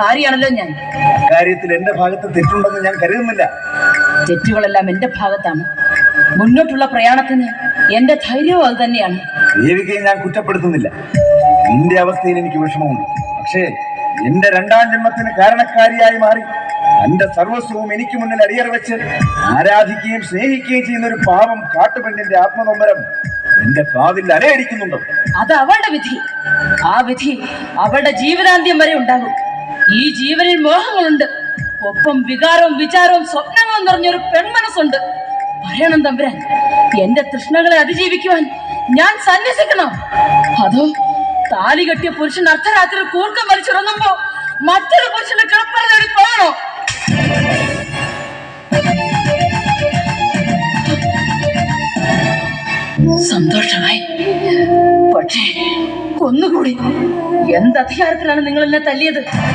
ഭാര്യയാണല്ലോ ഞാൻ കാര്യത്തിൽ എന്റെ ഭാഗത്ത് തെറ്റുണ്ടെന്ന് ഞാൻ കരുതുന്നില്ല. തെറ്റുകളെല്ലാം എന്റെ ഭാഗത്താണ്. മുന്നോട്ടുള്ള പ്രയാണത്തിന് എന്റെ ധൈര്യവും അത് തന്നെയാണ്. ദേവികയെ ഞാൻ കുറ്റപ്പെടുത്തുന്നില്ല. നിന്റെ അവസ്ഥയിൽ എനിക്ക് വിഷമമുണ്ട്. പക്ഷേ എന്റെ രണ്ടാം ജന്മത്തിന് കാരണക്കാരിയായി മാറി. തന്റെ സർവസ്വവും എനിക്ക് മുന്നിൽ അടിയറ വെച്ച് ആരാധിക്കുകയും സ്നേഹിക്കുകയും ചെയ്യുന്ന ഒരു പാവം കാട്ടുപെണ്ണിന്റെ ആത്മനൊമ്പരം എന്റെ കാതിൽ അലയടിക്കുന്നുണ്ടോ. അത് അവളുടെ വിധി. ആ വിധി അവളുടെ ജീവിതാന്ത്യം വരെ ഉണ്ടാകും. ഈ ജീവനിൽ മോഹങ്ങളുണ്ട്. ഒപ്പം വികാരവും വിചാരവും സ്വപ്നങ്ങളും നിറഞ്ഞൊരു പെൺമനസ്സുണ്ട്. പറയണം തമ്പുരാൻ എന്റെ തൃഷ്ണകളെ അതിജീവിക്കുവാൻ ഞാൻ സന്യസിക്കണം. അതോ താലി കെട്ടിയ പുരുഷൻ അർദ്ധരാത്രി കൂർക്കം വലിച്ചിറങ്ങുമ്പോ മറ്റൊരു പുരുഷന്റെ കിളപ്പറി പോകണോ? സന്തോഷമായി. പക്ഷേ ഒന്നുകൂടി. എന്ത് അധികാരത്തിലാണ് നിങ്ങൾ എന്നെ തല്ലിയത്?